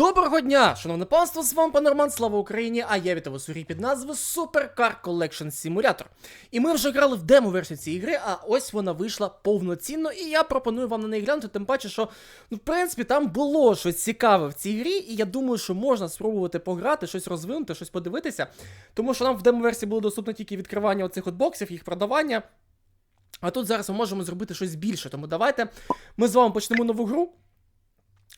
Доброго дня, шановне панство, з вами пан Роман, слава Україні, а я вітаю вас у грі під назвою Super Car Collection Simulator. І ми вже грали в демо-версію цієї гри, а ось вона вийшла повноцінно, і я пропоную вам на неї глянути, тим паче, що, ну, в принципі, там було щось цікаве в цій грі, і я думаю, що можна спробувати пограти, щось розвинути, щось подивитися. Тому що нам в демо-версії було доступно тільки відкривання оцих от боксів, їх продавання. А тут зараз ми можемо зробити щось більше, тому давайте ми з вами почнемо нову гру.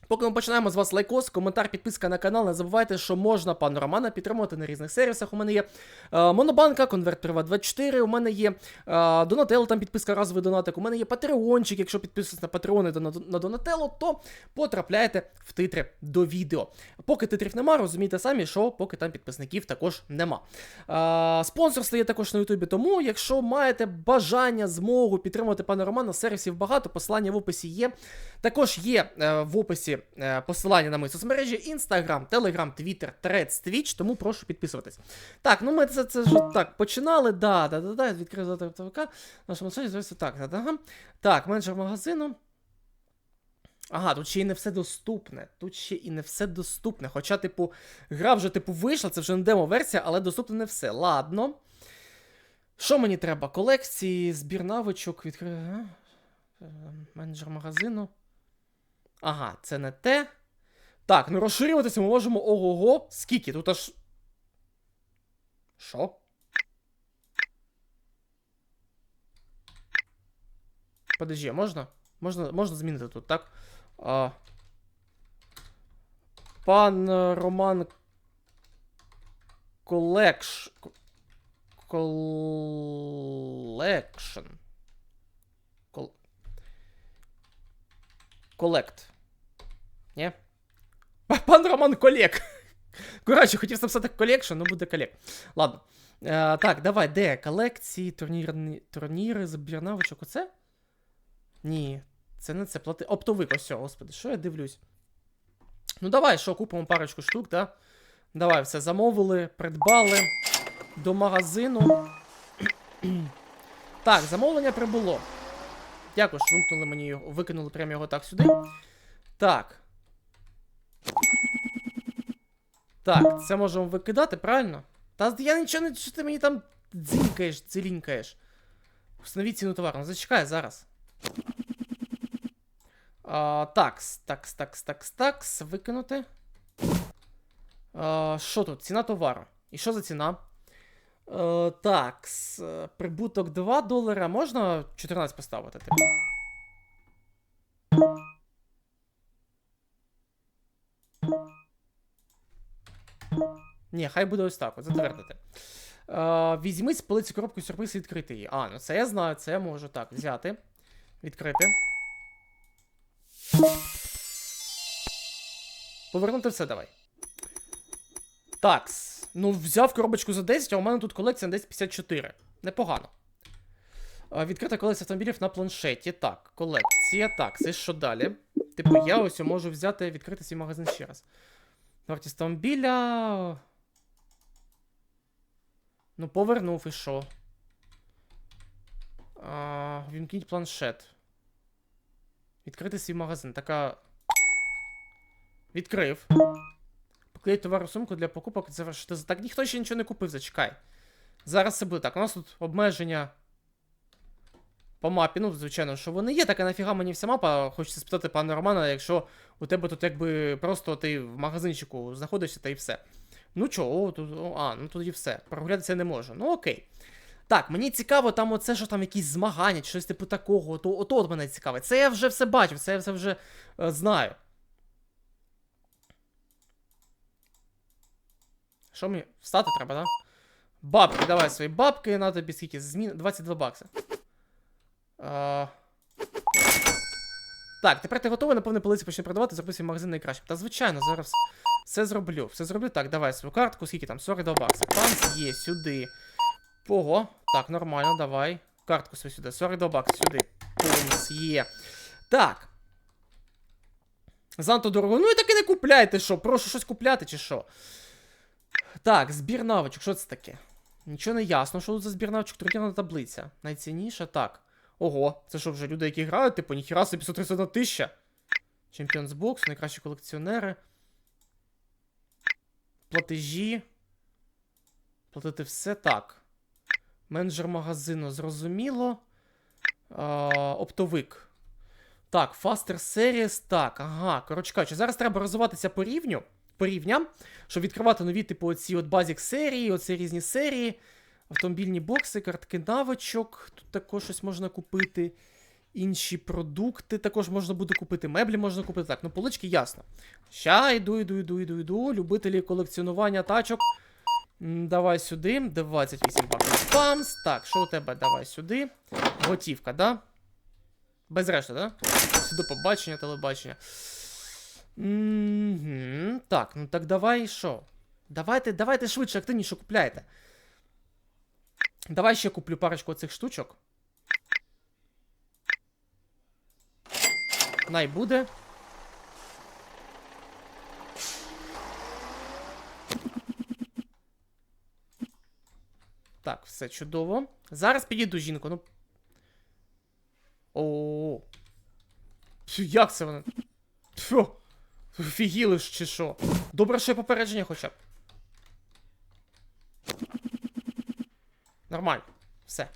Поки ми починаємо з вас лайкос, коментар, підписка на канал. Не забувайте, що можна пана Романа підтримувати на різних сервісах. У мене є е, Монобанка, Конверт Приват 24, у мене є е, Донателло, там підписка разовий донатик, у мене є Патреончик. Якщо підписуєтесь на Патреони на Донателло, то потрапляєте в титри до відео. Поки титрів нема, розумієте самі, що поки там підписників також нема. Е, спонсорство є також на Ютубі, тому якщо маєте бажання, змогу підтримувати пана Романа, сервісів багато, посилання в описі є. Також є е, в описі е, посилання на мої соцмережі: Instagram, Telegram, Twitter, Threads, Twitch, тому прошу підписуватись. Так, ну ми це, це вже так починали. Да, да, да, да, відкрив завтра ТВК. Нашому здається так, так, ага. Так, менеджер магазину. Ага, тут ще і не все доступне. Тут ще і не все доступне. Хоча, типу, гра вже, типу, вийшла, це вже не демо-версія, але доступне не все. Ладно. Що мені треба? Колекції, збір навичок, відкрив. Е, Менеджер магазину. Ага, це не те. Так, ну розширюватися ми можемо ого-го. Скільки? Тут аж. Що? Подожди, можна? Можна, можна змінити тут, так? А... Пан Роман Колекш. Колекшн. Кол... Колект. Ні? Пан Роман Колек. Коротше, хотів написати колекшн, ну буде колек. Ладно. Е, так, давай, де? Колекції, турнірні, турніри, збір навичок. Оце? Ні, це не це. Плати. Оптовик, ось, господи, що я дивлюсь? Ну давай, що, купимо парочку штук, да? Давай, все, замовили, придбали до магазину. так, замовлення прибуло. Дякую, що вимкнули мені його, викинули прямо його так сюди. Так. Так, це можемо викидати, правильно? Та я нічого не. Що ти мені там дзінькаєш, дзелінькаєш. Встановіть ціну товару. Ну, зачекай зараз. А, такс, такс, такс, такс, такс. Викинути. А, що тут? Ціна товару. І що за ціна? Е, такс. е, Прибуток 2 долара. Можна 14 поставити, типу? Ні, хай буде ось так, от затвердити. Е, візьми з полиці коробку сюрприз і відкрити її. А, ну це я знаю, це я можу так взяти. Відкрити. Повернути все давай. Такс. Ну, взяв коробочку за 10, а у мене тут колекція на десь 54. Непогано. А, Відкрита колекція автомобілів на планшеті. Так, колекція. Так, це що далі? Типу, я ось можу взяти відкрити свій магазин ще раз. Вартість автомобіля. Ну, повернув і що? А, Вімкніть планшет. Відкрити свій магазин. Така. Відкрив. Поклеїть товар у сумку для покупок завершити. Так ніхто ще нічого не купив, зачекай. Зараз це буде так. У нас тут обмеження по мапі. Ну, звичайно, що вони є, так а нафіга мені вся мапа. Хочеться спитати пана Романа, якщо у тебе тут якби просто ти в магазинчику знаходишся та і все. Ну чого, а, ну тоді все. Прогулятися не можу. Ну окей. Так, мені цікаво, там оце, що там якісь змагання, чи щось типу такого. Ото от мене цікавить. Це я вже все бачив, це я все вже е, знаю. Що мені? Встати треба, так? Да? Бабки, давай свої бабки, на тобі скільки? Змін... 22 бакси. А... Так, тепер ти готовий, напевно, полиці почне продавати, записуй магазин найкраще. Та звичайно, зараз все зроблю. Все зроблю. Так, давай свою картку, скільки там? 42 бакси. Там є, сюди. Ого. Так, нормально, давай. Картку свою сюди. 42 бакси, сюди. Пумс, є. Так. Занадто дорого. Ну і так і не купляйте, що? Прошу щось купляти, чи що? Так, збір навичок, що це таке? Нічого не ясно, що тут за збір навичок, турнірна таблиця. Найцінніша, так. Ого, це що вже люди, які грають, типу, ніхіра собі 131 тисяча. Чемпіонс бокс, найкращі колекціонери. Платежі. Платити все так. Менеджер магазину, зрозуміло. А, оптовик. Так, Faster Series, так, ага. Коротше кажучи, зараз треба розвиватися по рівню, по рівням, щоб відкривати нові, типу, оці от базік серії, оці різні серії. Автомобільні бокси, картки навичок. Тут також щось можна купити. Інші продукти також можна буде купити. Меблі можна купити. Так, ну полички ясно. Ща йду, йду, йду, йду, йду. Любителі колекціонування тачок. Давай сюди. 28 баксів. Памс. Так, що у тебе? Давай сюди. Готівка, да? Без решти, да? Сюди побачення, телебачення. Мгм, Так, ну так давай що? Давайте, давайте швидше, активніше купляйте. Давай ще куплю парочку цих штучок. Най буде. Так, все чудово. Зараз підійду жінку, ну. О. Як це вона? Фу. Фігіли ж чи що? Добре, що є попередження хоча б. Нормально. Все.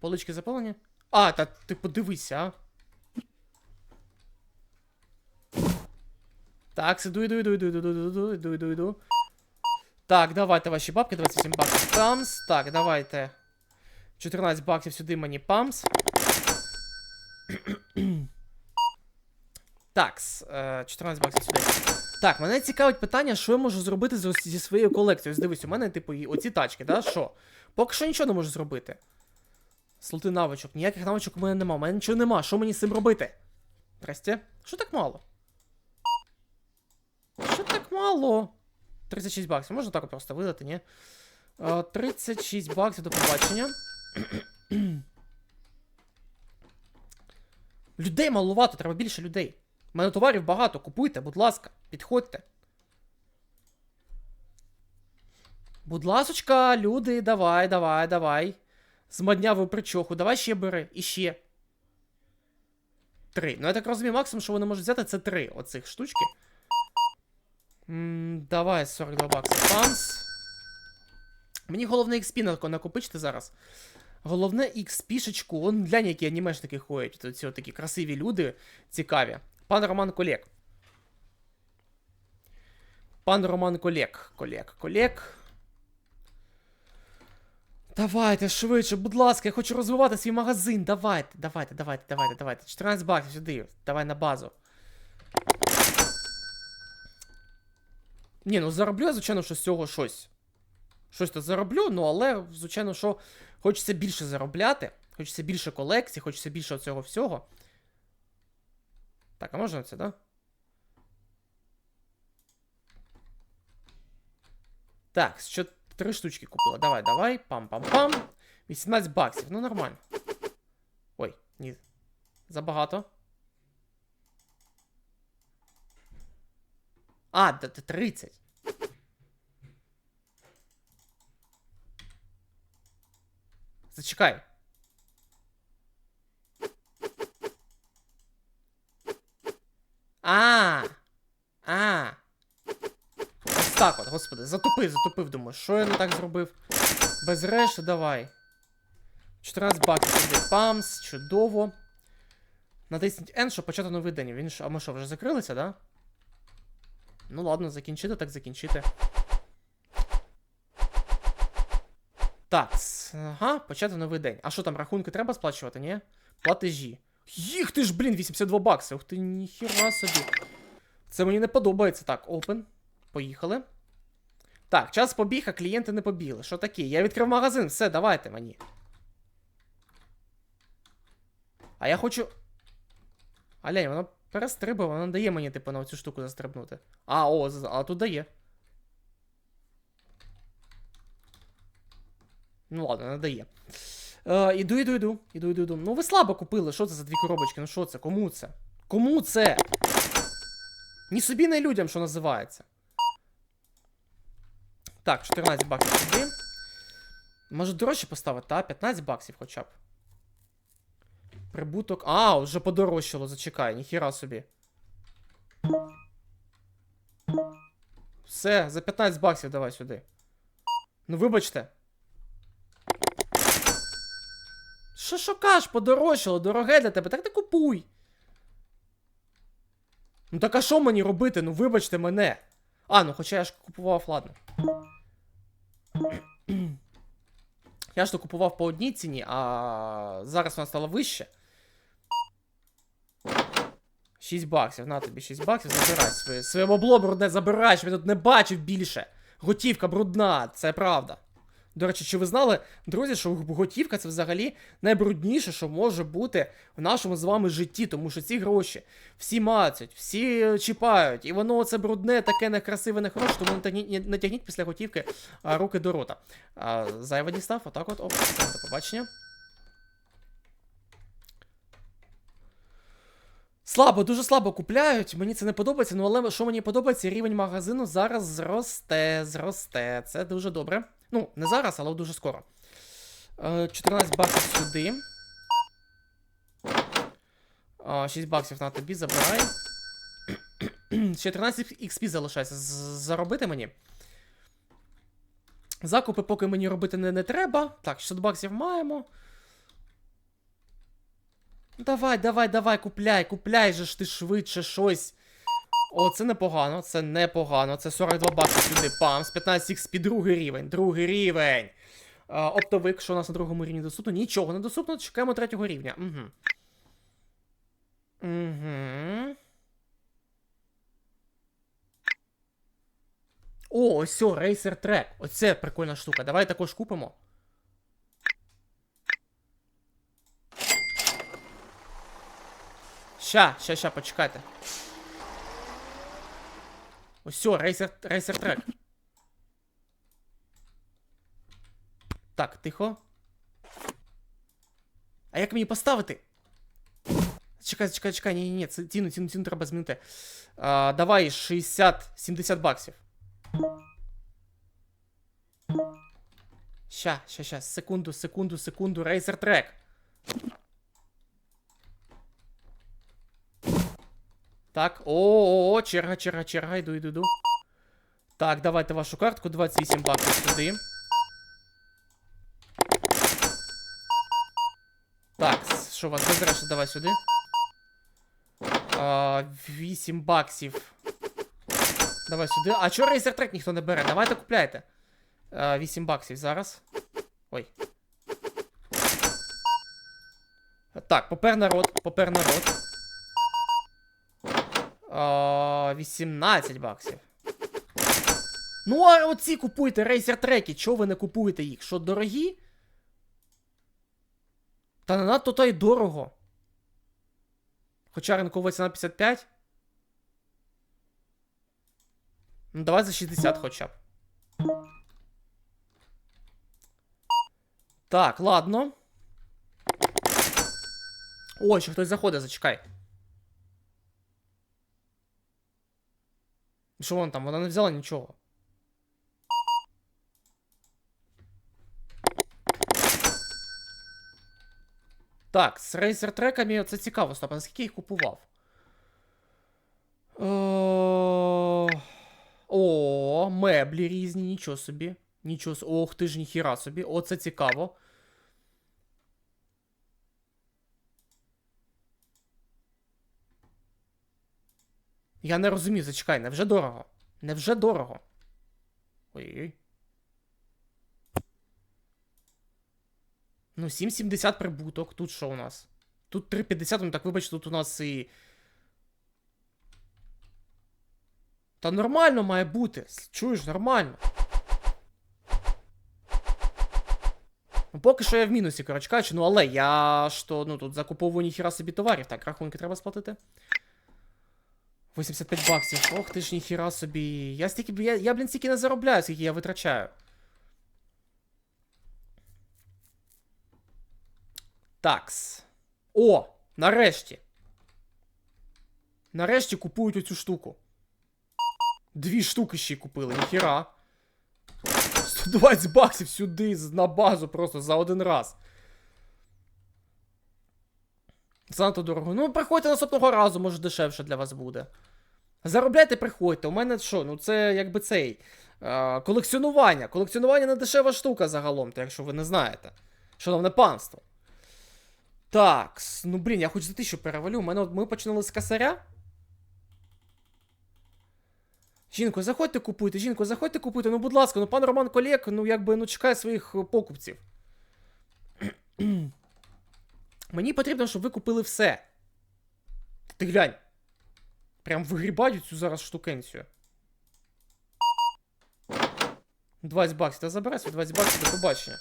Полички заповнені. А, та ти подивися, а. Так, іду, іду, іду, іду, іду, іду, іду, іду, іду. Так, давайте ваші бабки, 27 баксів памс. Так, давайте. 14 баксів сюди мені памс. Так, е, 14 баксів сюди. Так, мене цікавить питання, що я можу зробити зі своєю колекцією. Ось дивись, у мене, типу, оці тачки, да? Що? Поки що нічого не можу зробити. Слоти навичок. Ніяких навичок у мене нема. У мене нічого нема. Що мені з цим робити? Здрасте. Що так мало? Мало? 36 баксів. Можна так просто видати, ні? Е, 36 баксів до побачення. людей малувато, треба більше людей. У мене товарів багато. Купуйте, будь ласка, підходьте. Будь ласочка, люди, давай, давай, давай. Змадняв причоху, давай ще бери. І ще. Три. Ну, я так розумію, максимум, що вони можуть взяти, це три оцих штучки. Давай 42 бакси. Памс. Мені головне XP нако- накопичити зараз. Головне XP-шечку. Вон глянь, які анімешники ходять. Тут ці такі красиві люди цікаві. Пан Роман Колег. Пан Роман Колег. Колег. Колег. Давайте швидше, будь ласка, я хочу розвивати свій магазин. Давайте, давайте, давайте, давайте, давайте. 14 баксів сюди. Давай на базу. Ні, ну зароблю я, звичайно, що з цього щось. Щось то зароблю, ну але, звичайно, що хочеться більше заробляти. Хочеться більше колекцій, хочеться більше цього всього. Так, а можна це, да? Так, що три штучки купила. Давай, давай. Пам-пам-пам. 18 баксів, ну нормально. Ой, ні. Забагато. А, д- д- 30. Зачекай. А. А. Ось так от, господи, затупив, затупив, думаю, що я не так зробив. Без решти, давай. 14 баксів сюди. Памс, чудово. Натисніть N, щоб почати новий день. Він а ми що, вже закрилися, да? Ну ладно, закінчити, так закінчити. Так, ага, почати новий день. А що там, рахунки треба сплачувати, ні? Платежі. Їх ти ж, блін, 82 бакси. Ух ти, ніхіра собі. Це мені не подобається. Так, open. Поїхали. Так, час побіг, а клієнти не побігли. Що таке? Я відкрив магазин, все, давайте мені. А я хочу. Алянь, вона перестрибує, вона дає мені, типу, на цю штуку застрибнути. А, о, а тут дає. Ну ладно, не дає. Е, іду, іду, іду, іду, іду, іду. Ну ви слабо купили, що це за дві коробочки? Ну що це? Кому це? Кому це? Ні собі, не людям, що називається. Так, 14 баксів сюди. Може дорожче поставити, та? 15 баксів хоча б. Прибуток. А, вже подорожчало, зачекай, ніхіра собі. Все, за 15 баксів давай сюди. Ну вибачте. Що шукаш, подорожчало, дороге для тебе, так не купуй. Ну так а що мені робити? Ну вибачте мене. А, ну хоча я ж купував, ладно. Я ж то купував по одній ціні, а зараз вона стала вище. 6 баксів, на тобі 6 баксів, забирай своє. Своє бабло брудне забирай, щоб я тут не бачив більше. Готівка брудна, це правда. До речі, чи ви знали, друзі, що готівка це взагалі найбрудніше, що може бути в нашому з вами житті, тому що ці гроші всі мацють, всі чіпають, і воно це брудне, таке некрасиве, нехороше, тому не тягніть, не після готівки руки до рота. А, зайве дістав, отак от, оп, до побачення. Слабо, дуже слабо купляють. Мені це не подобається. Ну але що мені подобається, рівень магазину зараз зросте, зросте. Це дуже добре. Ну, не зараз, але дуже скоро. Е, 14 баксів сюди. 6 баксів на тобі забирай. Ще 13 XP залишається. Заробити мені. Закупи поки мені робити не, не треба. Так, 600 баксів маємо. Давай, давай, давай, купляй, купляй же ж ти швидше щось. О, це непогано, це непогано. Це 42 бакси сюди. Пам, з 15 XP, другий рівень, другий рівень. А, оптовик, що у нас на другому рівні доступно? Нічого не доступно, чекаємо третього рівня. Угу. Угу. О, ось о, Racer Track. Оце прикольна штука. Давай також купимо. Ща, ща, ща, почекайте. Ось все, рейсер, рейсер трек. Так, тихо. А як мені поставити? Чекай, чекай, чекай, ні, ні, ні, це ціну, ціну, ціну треба змінити. А, давай 60-70 баксів. Ща, ща, ща, секунду, секунду, секунду, рейсер трек. Так, о, о, черга, черга, черга, йду, йду, йду. Так, давайте вашу картку, 28 баксів сюди. Так, що у вас без давай сюди. А, 8 баксів. Давай сюди. А чого рейсер трек ніхто не бере? Давайте купляйте. А, 8 баксів зараз. Ой. Так, попер народ, попер народ. А, 18 баксів. Ну, а оці купуйте рейсер треки. Чого ви не купуєте їх? Що дорогі? Та не надто то й дорого. Хоча ринкова ціна 55. Ну, давай за 60 хоча б. Так, ладно. Ой, ще хтось заходить, зачекай. Що вон там? Вона не взяла нічого. Так, з рейсер треками це цікаво, стоп, а наскільки я їх купував? О, О, меблі різні, нічого собі. Нічого собі. Ох ти ж ніхіра собі. О, це цікаво. Я не розумію, зачекай, невже дорого? Невже дорого? Ой-ой. Ну, 7,70 прибуток. Тут що у нас? Тут 3,50, ну так вибач, тут у нас і. Та нормально має бути. Чуєш, нормально. Ну, поки що я в мінусі, коротше кажучи, ну але я то, ну тут закуповую ніхіра собі товарів. Так, рахунки треба сплатити. 85 баксів. Ох ти ж ніхіра собі. Я стільки, я, я блін, стільки не заробляю, скільки я витрачаю. Такс. О! Нарешті. Нарешті купують оцю штуку. Дві штуки ще купили, ніхіра. 120 баксів сюди на базу просто за один раз. Занадто дорого. Ну, приходьте наступного разу, може дешевше для вас буде. Заробляйте, приходьте. У мене що? Ну це якби цей. Е, колекціонування. Колекціонування не дешева штука загалом, то якщо ви не знаєте. Шановне панство. Так, ну блін, я хоч за тисячу перевалю. У мене от ми починали з косаря. Жінко, заходьте купуйте, жінко, заходьте купуйте. Ну, будь ласка, ну пан Роман Колєк, ну якби ну чекає своїх е, покупців. Мені потрібно, щоб ви купили все. Ти глянь. Прям вигрібають цю зараз штукенцію. 20 баксів. Та забирай свої 20 баксів до побачення.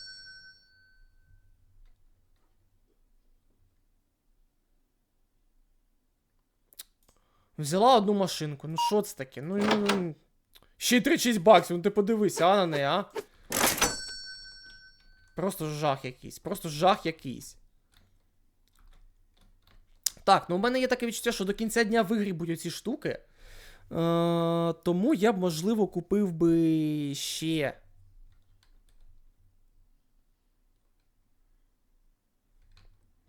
Взяла одну машинку. Ну що це таке? Ну, ну, ну. Ще й 36 баксів, ну ти подивися, а на неї, а? Просто жах якийсь. Просто жах якийсь. Так, ну у мене є таке відчуття, що до кінця дня вигрібуть оці штуки. Е, тому я б, можливо, купив би ще.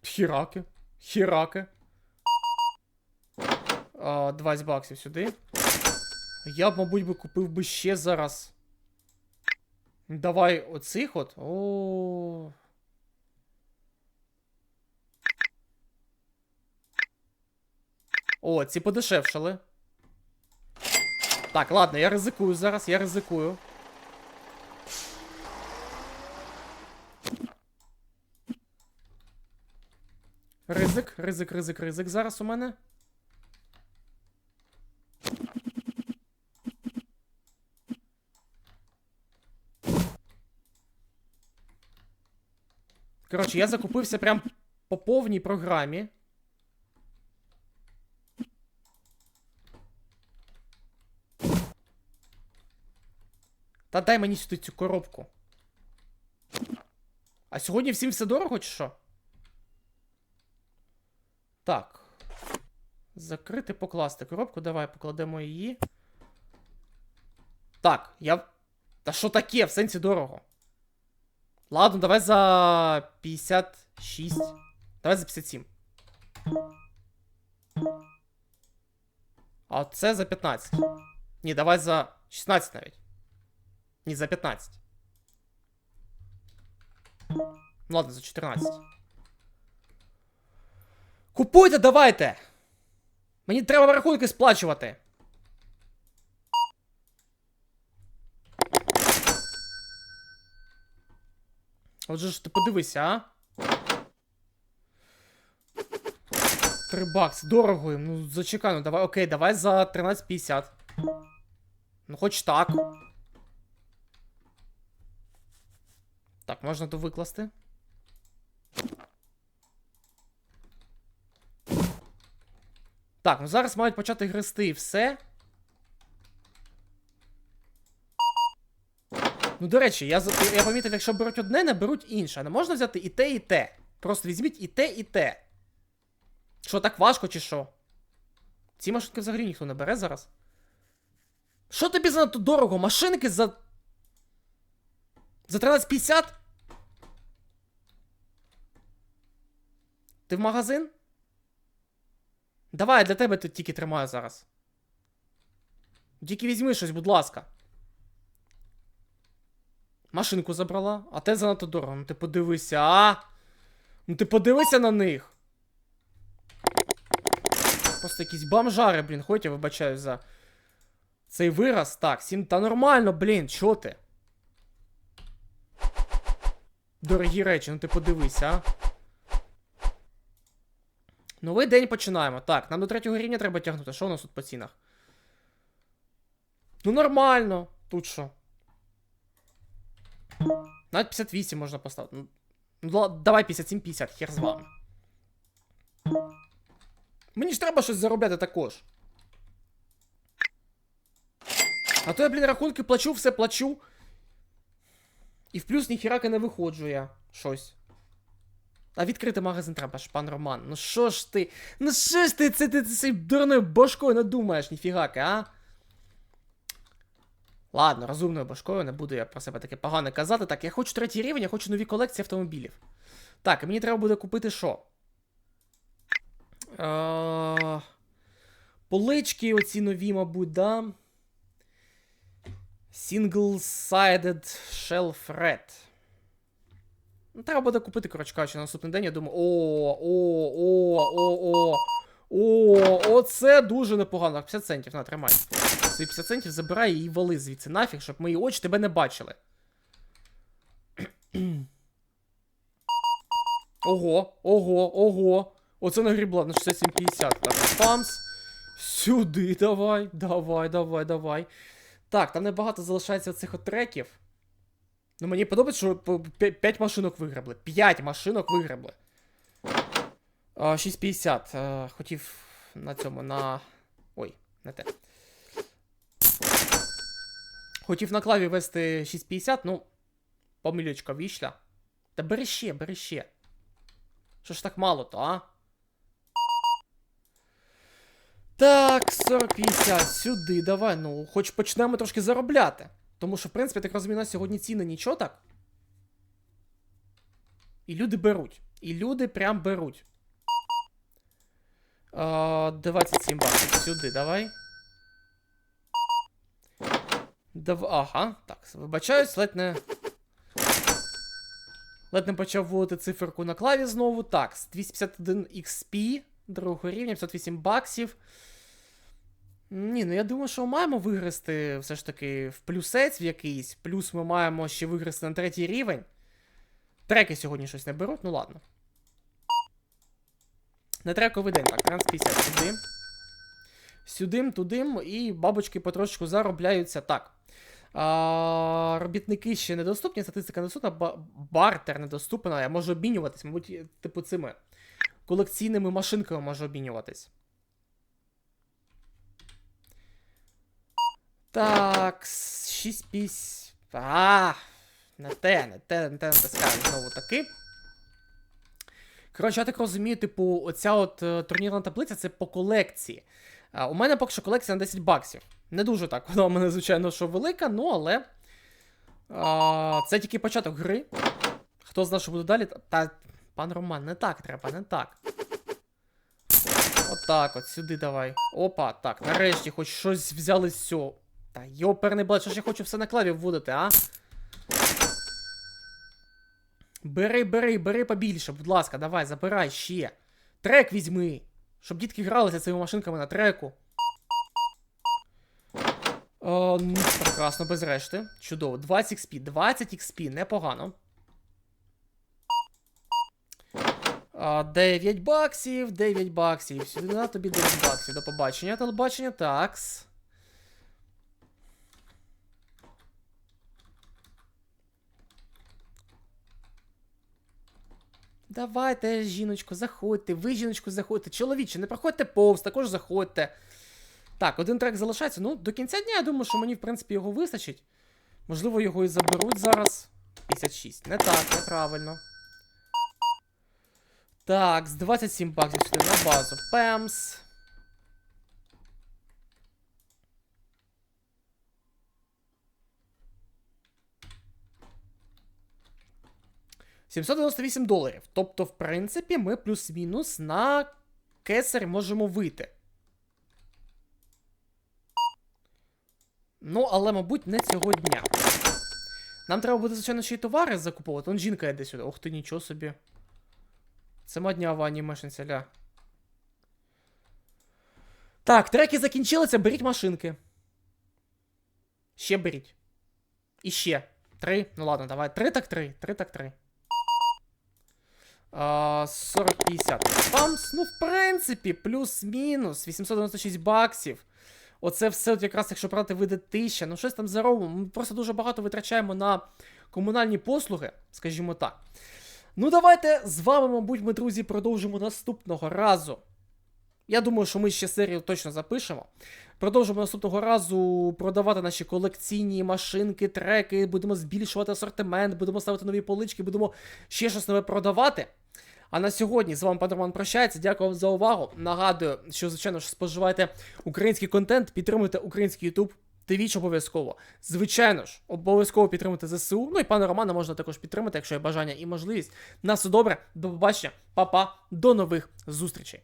Хіраки. Хіраки. А, 20 баксів сюди. Я б, мабуть, би купив би ще зараз. Давай оцих от. О. О, ці подешевшали. Так, ладно, я ризикую зараз, я ризикую. Ризик, ризик, ризик, ризик зараз у мене. Коротше, я закупився прям по повній програмі. Та дай мені сюди цю коробку. А сьогодні всім все дорого, чи що? Так. Закрити, покласти коробку. Давай покладемо її. Так, я. Та що таке? В сенсі дорого. Ладно, давай за 56. Давай за 57. А це за 15. Ні, давай за 16 навіть. Ні, за 15. Ну ладно, за 14. Купуйте, давайте! Мені треба рахунки сплачувати. Отже ж ти подивися, а? Три бакси, дорого їм. Ну зачекай, ну давай, окей, давай за 13.50. Ну хоч так. Так, можна то викласти. Так, ну зараз мають почати грести і все. Ну, до речі, я, я помітив, якщо беруть одне, не беруть інше. Не можна взяти і те, і те. Просто візьміть і те, і те. Що, так важко, чи що? Ці машинки взагалі ніхто не бере зараз. Що тобі занадто дорого? Машинки за. За 13.50? Ти в магазин? Давай, я для тебе тут тільки тримаю зараз. Тільки візьми щось, будь ласка. Машинку забрала, а те занадто дорого. Ну ти подивися, а? Ну ти подивися на них. Просто якісь бомжари, блін, хоч я вибачаю за цей вираз. Так, сім. Та нормально, блін, чо ти? Дорогі речі, ну ти подивися, а? Новий день починаємо. Так, нам до третього рівня треба тягнути. Що у нас тут по цінах? Ну нормально. Тут що? Навіть 58 можна поставити. Ну, ну давай 57-50, хер з вами. Мені ж треба щось заробляти також. А то я, блін, рахунки плачу, все плачу. І в плюс ніхіраки не виходжу я. Щось. А відкрити магазин треба пан Роман. Ну що ж ти? Ну що ж ти це ти цією дурною башкою не думаєш, ніфігаки, а? Ладно, розумною башкою, не буду я про себе таке погане казати. Так, я хочу третій рівень, я хочу нові колекції автомобілів. Так, мені треба буде купити що? Е, Полички оці нові, мабуть, да. Single-sided shelf red. Ну, треба буде купити, коротше кажучи, на наступний день. Я думаю, о, о, о, о, о. О, оце дуже непогано. 50 центів, на, тримай. Свої 50 центів забирай і вали звідси нафіг, щоб мої очі тебе не бачили. Ого, ого, ого. Оце нагрібла на 67,50. Так, памс. Сюди, давай, давай, давай, давай. Так, там небагато залишається цих треків. Ну мені подобається, що 5 машинок виграбли. 5 машинок виграбли. 6,50. Е, Хотів на цьому, на. Ой, не те. Хотів на клаві вести 6,50, ну. Помилючка вийшла. Та бери ще, бери ще. Що ж так мало то, а? Так, 40-50, сюди, давай, ну, хоч почнемо трошки заробляти. Тому що, в принципі, так розумію, на сьогодні ціни нічого так. І люди беруть. І люди прям беруть. А, 27 баксів сюди, давай. Дав... Ага, так, вибачаюсь, ледь не. Ледь не почав вводити циферку на клаві знову. Так, 251 XP другого рівня, 508 баксів. Ні, ну я думаю, що маємо виграти все ж таки в плюсець в якийсь. Плюс ми маємо ще виграти на третій рівень. Треки сьогодні щось не беруть, ну ладно. На трековий день, так, 1350 сюди. Сюдим, тудим, і бабочки потрошку заробляються так. А, робітники ще недоступні, статистика недоступна, бартер недоступна, я можу обмінюватись, мабуть, типу цими колекційними машинками можу обмінюватись. Так, 6 пісь. А, не те, не те, не те натискаю знову таки. Коротше, я так розумію, типу, оця от е, турнірна таблиця це по колекції. А, у мене поки що колекція на 10 баксів. Не дуже так, вона у мене, звичайно, що велика, ну але. А, це тільки початок гри. Хто знає, що буде далі? Та, пан Роман, не так треба, не так. Отак, от сюди давай. Опа, так, нарешті хоч щось взяли з цього. Та йоперний блад, що ж я хочу все на клаві вводити, а? Бери, бери, бери побільше, будь ласка, давай, забирай ще. Трек візьми. Щоб дітки гралися цими машинками на треку. О, ну, прекрасно, без решти. Чудово. 20 XP, 20 XP, непогано. 9 баксів, 9 баксів. Сюди тобі 9 баксів. До побачення, телебачення, такс. Давайте, жіночко, заходьте, ви, жіночко, заходьте. Чоловіче, не проходьте повз, також заходьте. Так, один трек залишається. Ну, до кінця дня я думаю, що мені, в принципі, його вистачить. Можливо, його і заберуть зараз. 56. Не так, неправильно. Так, з 27 баксів сюди на базу. Пемс. «798 доларів. Тобто, в принципі, ми плюс-мінус на кесарь можемо вийти. Ну, але, мабуть, не цього дня. Нам треба буде, звичайно, ще й товари закуповувати. Он жінка йде сюди. Ох ти, нічого собі. Це моднява анімешниця, ля. Так, треки закінчилися, беріть машинки. Ще беріть. І ще. Три. Ну ладно, давай. Три так три. Три так три. А, 40-50. Памс, ну, в принципі, плюс-мінус. 896 баксів. Оце все, от якраз, якщо брати види тисяча, ну щось там заробимо. Ми просто дуже багато витрачаємо на комунальні послуги, скажімо так. Ну, давайте з вами, мабуть, ми, друзі, продовжимо наступного разу. Я думаю, що ми ще серію точно запишемо. Продовжимо наступного разу продавати наші колекційні машинки, треки, будемо збільшувати асортимент, будемо ставити нові полички, будемо ще щось нове продавати. А на сьогодні з вами пан Роман прощається. Дякую вам за увагу. Нагадую, що, звичайно ж, споживайте український контент, підтримуйте український YouTube. Твіч обов'язково. Звичайно ж, обов'язково підтримуйте ЗСУ. Ну і пана Романа можна також підтримати, якщо є бажання і можливість. На все добре, до побачення, па-па, до нових зустрічей.